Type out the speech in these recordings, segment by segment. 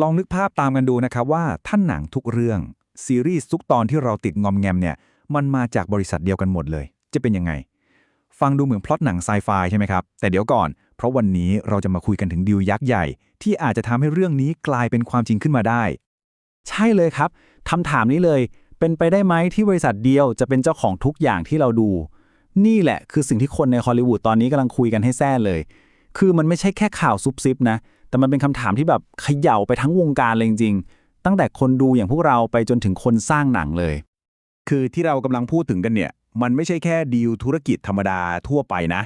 ลองนึกภาพตามกันดูนะครับว่าท่านหนังทุกเรื่อง ซีรีส์ทุกตอนที่เราติดงอมแงมเนี่ย มันมาจากบริษัทเดียวกันหมดเลย จะเป็นยังไง ฟังดูเหมือนพล็อตหนังไซไฟใช่ไหมครับ แต่เดี๋ยวก่อน เพราะวันนี้เราจะมาคุยกันถึงดีลยักษ์ใหญ่ ที่อาจจะทำให้เรื่องนี้กลายเป็นความจริงขึ้นมาได้ ใช่เลยครับคำถามนี้เลย เป็นไปได้ไหมที่บริษัทเดียวจะเป็นเจ้าของทุกอย่างที่เราดู นี่แหละคือสิ่งที่คนในฮอลลีวูดตอนนี้กำลังคุยกันให้แซ่เลย คือมันไม่ใช่แค่ข่าวซุบซิบนะ แต่มันเป็นคำถามที่แบบเขย่าไปทั้งวงการเลยจริงๆ ตั้งแต่คนดูอย่างพวกเราไปจนถึงคนสร้างหนังเลย คือที่เรากำลังพูดถึงกันเนี่ย มันไม่ใช่แค่ดีลธุรกิจธรรมดาทั่วไปนะ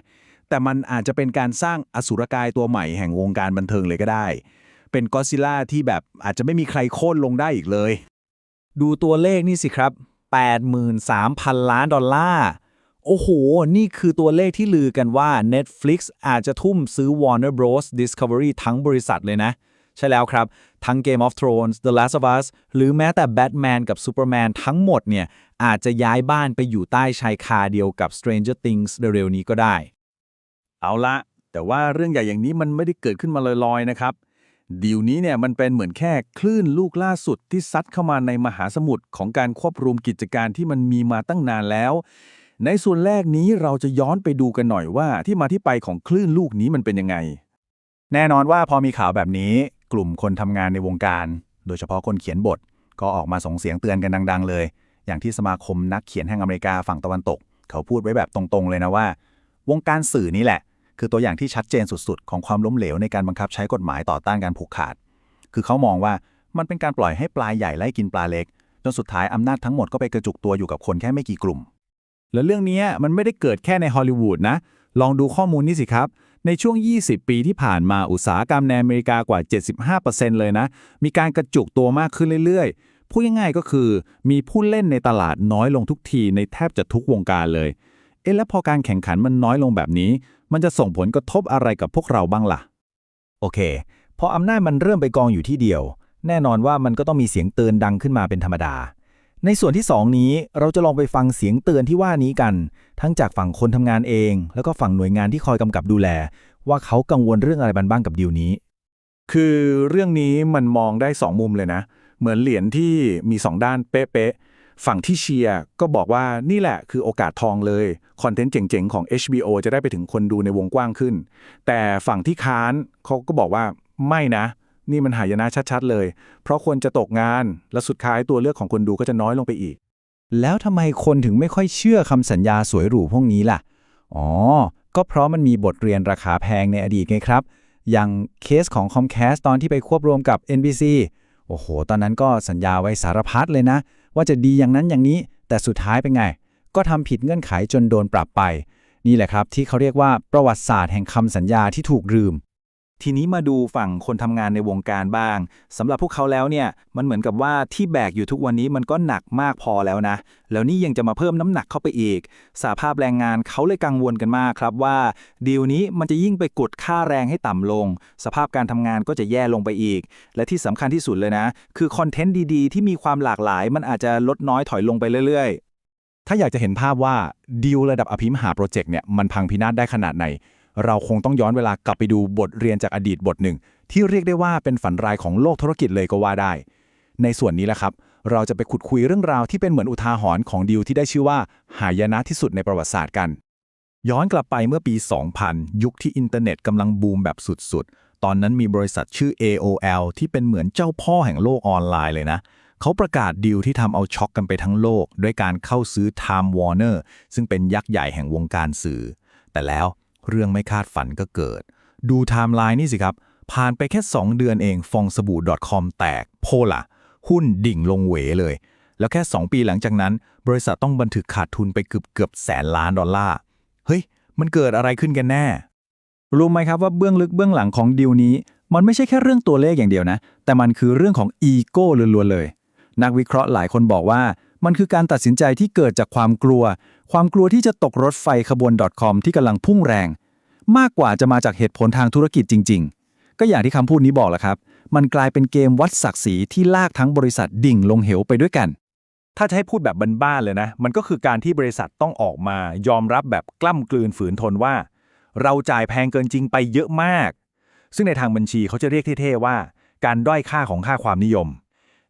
แต่มันอาจจะเป็นการสร้างอสุรกายตัวใหม่แห่งวงการบันเทิงเลยก็ได้ เป็นก็ซิลล่าที่แบบอาจจะไม่มีใครโค่นลงได้อีกเลย ดูตัวเลขนี่สิครับ 83,000 ล้านดอลลาร์ โอ้โห นี่คือตัวเลขที่ลือกันว่า Netflix อาจจะทุ่มซื้อ Warner Bros. Discovery ทั้งบริษัทเลยนะ ใช่แล้วครับ ทั้ง Game of Thrones The Last of Us หรือแม้แต่ Batman กับ Superman ทั้งหมดเนี่ย อาจจะย้ายบ้านไปอยู่ใต้ชายคาเดียวกับ Stranger Things เร็วๆนี้ก็ได้ เอาละ แต่ว่าเรื่องใหญ่อย่างนี้มันไม่ได้เกิดขึ้นมาลอยๆนะครับดีลนี้เนี่ยมันเป็นเหมือนแค่คลื่นลูกล่าสุดที่ซัดเข้ามาในมหาสมุทรของการควบรวมกิจการที่มันมีมาตั้งนานแล้ว ในส่วนแรกนี้เราจะย้อนไปดูกันหน่อยว่าที่มาที่ไปของคลื่นลูกนี้มันเป็นยังไง แน่นอนว่าพอมีข่าวแบบนี้ กลุ่มคนทำงานในวงการ โดยเฉพาะคนเขียนบท ก็ออกมาส่งเสียงเตือนกันดัง ๆ เลย อย่างที่สมาคมนักเขียนแห่งอเมริกาฝั่งตะวันตก เขาพูดไว้แบบตรงๆ เลยนะว่า วงการสื่อนี่แหละ คือตัวอย่างที่ชัดเจนสุดๆ ของความล้มเหลวในการบังคับใช้กฎหมายต่อต้านการผูกขาด คือเขามองว่ามันเป็นการปล่อยให้ปลาใหญ่ไล่กินปลาเล็ก จนสุดท้ายอำนาจทั้งหมดก็ไปกระจุกตัวอยู่กับคนแค่ไม่กี่กลุ่ม และเรื่องนี้มันไม่ได้เกิดแค่ในฮอลลีวูดนะ ลองดูข้อมูลนี้สิครับ ในช่วง 20 ปีที่ผ่านมาอุตสาหกรรมในอเมริกากว่า 75%เลยนะ มีการกระจุกตัวมากขึ้นเรื่อยๆ พูดง่ายๆก็คือ มีผู้เล่นในตลาดน้อยลงทุกทีในแทบจะทุกวงการเลย เอ๊ะแล้วพอการแข่งขันมันน้อยลงแบบนี้ มันจะส่งผลกระทบอะไรกับพวกเราบ้างล่ะ โอเค พออำนาจมันเริ่มไปกองอยู่ที่เดียว แน่นอนว่ามันก็ต้องมีเสียงเตือนดังขึ้นมาเป็นธรรมดา ในส่วนที่ 2 นี้เราจะลองไปฟังเสียงเตือนที่ว่านี้กัน ทั้งจากฝั่งคนทำงานเอง แล้วก็ฝั่งหน่วยงานที่คอยกำกับดูแล ว่าเขากังวลเรื่องอะไรบ้างกับดีลนี้ คือเรื่องนี้มันมองได้สองมุมเลยนะ เหมือนเหรียญที่มีสองด้านเป๊ะๆฝั่งที่เชียร์ก็บอกว่านี่แหละคือโอกาสทองเลย คอนเทนต์เจ๋งๆของ HBO จะได้ไปถึงคนดูในวงกว้างขึ้น แต่ฝั่งที่ค้านเขาก็บอกว่าไม่นะ นี่มันหายนะชัดๆเลย เพราะคนจะตกงาน และสุดท้ายตัวเลือกของคนดูก็จะน้อยลงไปอีก แล้วทำไมคนถึงไม่ค่อยเชื่อคำสัญญาสวยหรูพวกนี้ล่ะ อ๋อ ก็เพราะมันมีบทเรียนราคาแพงในอดีตไงครับ อย่างเคสของ Comcast ตอนที่ไปควบรวมกับ NBC โอ้โห ตอนนั้นก็สัญญาไว้สารพัดเลยนะ ว่าจะดีอย่างนั้นอย่างนี้ แต่สุดท้ายเป็นไง ก็ทำผิดเงื่อนไขจนโดนปรับไป นี่แหละครับที่เขาเรียกว่าประวัติศาสตร์แห่งคำสัญญาที่ถูกลืม ทีนี้มาดูฝั่งคนทำงานในวงการบ้างสำหรับพวกเขาแล้วเนี่ยมันเหมือนกับว่าที่แบกอยู่ทุกวันนี้มันก็หนักมากพอแล้วนะ แล้วนี่ยังจะมาเพิ่มน้ำหนักเข้าไปอีกสาภาพแรงงานเขาเลยกังวลกันมากครับว่าดีลนี้มันจะยิ่งไปกดค่าแรงให้ต่ำลง สภาพการทำงานก็จะแย่ลงไปอีก และที่สำคัญที่สุดเลยนะ คือคอนเทนต์ดีๆ ที่มีความหลากหลาย มันอาจจะลดน้อยถอยลงไปเรื่อย ๆ ถ้าอยากจะเห็นภาพว่าดีลระดับอภิมหาโปรเจกต์เนี่ยมันพังพินาศได้ขนาดไหน เราคงต้องย้อนเวลากลับไปดูบทเรียนจากอดีตบทหนึ่ง ที่เรียกได้ว่าเป็นฝันร้ายของโลกธุรกิจเลยก็ว่าได้ ในส่วนนี้แหละครับ เราจะไปขุดคุยเรื่องราวที่เป็นเหมือนอุทาหรณ์ของดีลที่ได้ชื่อว่า หายนะที่สุดในประวัติศาสตร์กัน ย้อนกลับไปเมื่อปี 2000 ยุคที่อินเทอร์เน็ตกำลังบูมแบบสุดๆ ตอนนั้นมีบริษัทชื่อ AOL ที่เป็นเหมือนเจ้าพ่อแห่งโลกออนไลน์เลยนะเขาประกาศดีลที่ทำเอาช็อกกันไปทั้งโลก ด้วยการเข้าซื้อ Time Warner ซึ่งเป็นยักษ์ใหญ่แห่งวงการสื่อ แต่แล้ว เรื่องไม่คาดฝันก็เกิด ดูไทม์ไลน์นี่สิครับ ผ่านไปแค่ 2 เดือนเองฟองสบู่ .com แตก โพล่ะ หุ้นดิ่งลงเหวเลย แล้วแค่ 2 ปีหลังจากนั้น บริษัทต้องบันทึกขาดทุนไปเกือบเกือบแสนล้านดอลลาร์ เฮ้ย มันเกิดอะไรขึ้นกันแน่ รู้ไหมครับว่าเบื้องลึกเบื้องหลังของดีลนี้ มันไม่ใช่แค่เรื่องตัวเลขอย่างเดียวนะ แต่มันคือเรื่องของอีโก้ล้วนๆเลย นักวิเคราะห์หลายคนบอกว่า มันคือการตัดสินใจที่เกิดจากความกลัว ความกลัวที่จะตกรถไฟขบวน .com ที่กำลังพุ่งแรง มากกว่าจะมาจากเหตุผลทางธุรกิจจริง ๆ ก็อย่างที่คำพูดนี้บอกแหละครับ มันกลายเป็นเกมวัดศักดิ์ศรีที่ลากทั้งบริษัทดิ่งลงเหวไปด้วยกัน ถ้าจะให้พูดแบบบ้านๆเลยนะ มันก็คือการที่บริษัทต้องออกมายอมรับแบบกล้ำกลืนฝืนทนว่า เราจ่ายแพงเกินจริงไปเยอะมาก ซึ่งในทางบัญชีเขาจะเรียกเท่ๆว่า การด้อยค่าของค่าความนิยม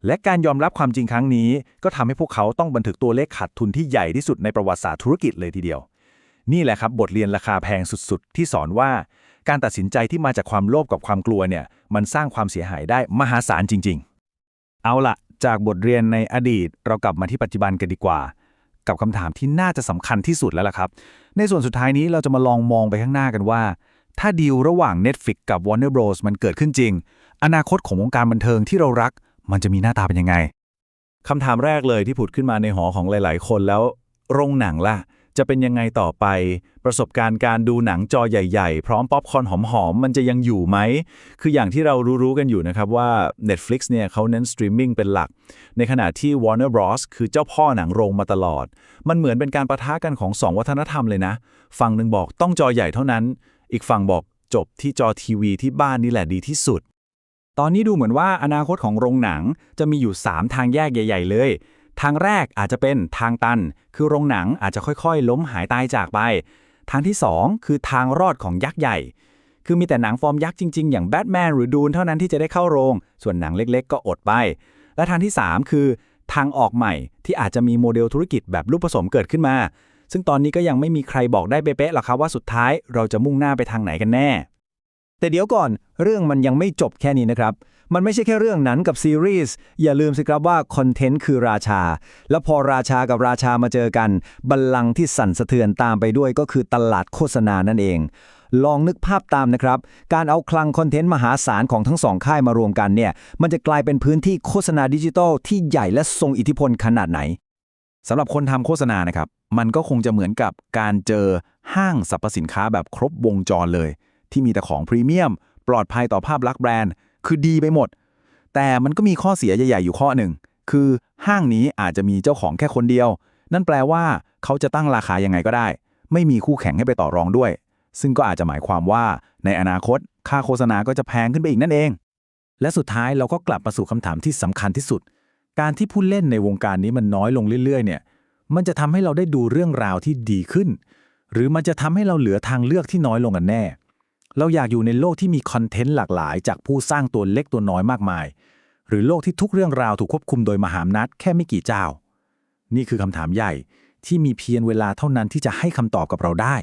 และการยอมรับความจริงครั้งนี้ ก็ทำให้พวกเขาต้องบันทึกตัวเลขขาดทุนที่ใหญ่ที่สุดในประวัติศาสตร์ธุรกิจเลยทีเดียว นี่แหละครับบทเรียนราคาแพงสุดๆ ที่สอนว่า การตัดสินใจที่มาจากความโลภกับความกลัวเนี่ยมันสร้างความเสียหายได้มหาศาลจริง ๆ เอาละจากบทเรียนในอดีตเรากลับมาที่ปัจจุบันกันดีกว่า กับคำถามที่น่าจะสำคัญที่สุดแล้วล่ะครับ ในส่วนสุดท้ายนี้เราจะมาลองมองไปข้างหน้ากันว่า ถ้าดีลระหว่าง Netflix กับ Warner Bros มันเกิดขึ้นจริง อนาคตของวงการบันเทิงที่เรารัก มันจะมีหน้าตาเป็นยังไงคำถามแรกเลยที่ผุดขึ้นมาในหอของหลาย ๆ คนแล้วโรงหนังล่ะ จะเป็นยังไงต่อไป ประสบการณ์การดูหนังจอใหญ่ ๆ พร้อมป๊อปคอร์นหอม ๆ มันจะยังอยู่ไหม คืออย่างที่เรารู้ ๆ กันอยู่นะครับว่า Netflix เนี่ยเขาเน้นสตรีมมิ่งเป็นหลัก ในขณะที่ Warner Bros คือเจ้าพ่อหนังโรงมาตลอด มันเหมือนเป็นการประทะกันของสองวัฒนธรรมเลยนะ ฝั่งหนึ่งบอกต้องจอใหญ่เท่านั้น อีกฝั่งบอกจบที่จอทีวีที่บ้านนี่แหละดีที่สุด ตอนนี้ดูเหมือนว่าอนาคตของโรงหนังจะมีอยู่ 3 ทางแยกใหญ่ ๆ เลย ทางแรกอาจจะเป็นทางตัน คือโรงหนังอาจจะค่อยๆ ล้มหายตายจากไป ทางที่ 2 คือทางรอดของยักษ์ใหญ่ คือมีแต่หนังฟอร์มยักษ์จริง ๆ อย่างแบทแมนหรือดูนเท่านั้นที่จะได้เข้าโรง ส่วนหนังเล็กๆ ก็อดไป และทางที่ 3 คือ ทางออกใหม่ที่อาจจะมีโมเดลธุรกิจแบบรูปผสมเกิดขึ้นมา ซึ่งตอนนี้ก็ยังไม่มีใครบอกได้เป๊ะๆหรอกครับว่าสุดท้ายเราจะมุ่งหน้าไปทางไหนกันแน่ แต่เดี๋ยวก่อนเรื่องมันยังไม่จบแค่นี้นะครับ มันไม่ใช่แค่เรื่องหนั้นกับซีรีส์อย่าลืมสิครับว่าคอนเทนต์คือราชา แล้วพอราชากับราชามาเจอกัน บัลลังก์ที่สั่นสะเทือนตามไปด้วยก็คือตลาดโฆษณานั่นเอง ลองนึกภาพตามนะครับ การเอาคลังคอนเทนต์มหาศาลของทั้งสองค่ายมารวมกันเนี่ยมันจะกลายเป็นพื้นที่โฆษณาดิจิทัลที่ใหญ่และทรงอิทธิพลขนาดไหนสำหรับคนทำโฆษณานะครับมันก็คงจะเหมือนกับการเจอห้างสรรพสินค้าแบบครบวงจรเลย ที่มีแต่ของพรีเมียม ปลอดภัยต่อภาพลักษณ์แบรนด์ คือดีไปหมด แต่มันก็มีข้อเสียใหญ่ๆอยู่ข้อหนึ่ง คือห้างนี้อาจจะมีเจ้าของแค่คนเดียว นั่นแปลว่าเขาจะตั้งราคายังไงก็ได้ ไม่มีคู่แข่งให้ไปต่อรองด้วย ซึ่งก็อาจจะหมายความว่า ในอนาคต ค่าโฆษณาก็จะแพงขึ้นไปอีกนั่นเอง และสุดท้ายเราก็กลับมาสู่คำถามที่สำคัญที่สุด การที่ผู้เล่นในวงการนี้มันน้อยลงเรื่อยๆ เนี่ยมันจะทำให้เราได้ดูเรื่องราวที่ดีขึ้น หรือมันจะทำให้เราเหลือทางเลือกที่น้อยลงกันแน่ เราอยากอยู่ในโลกที่มีคอนเทนต์หลากหลาย จากผู้สร้างตัวเล็กตัวน้อยมากมาย หรือโลกที่ทุกเรื่องราวถูกควบคุมโดยมหาอำนาจแค่ไม่กี่เจ้า นี่คือคำถามใหญ่ที่มีเพียงเวลาเท่านั้นที่จะให้คำตอบกับเราได้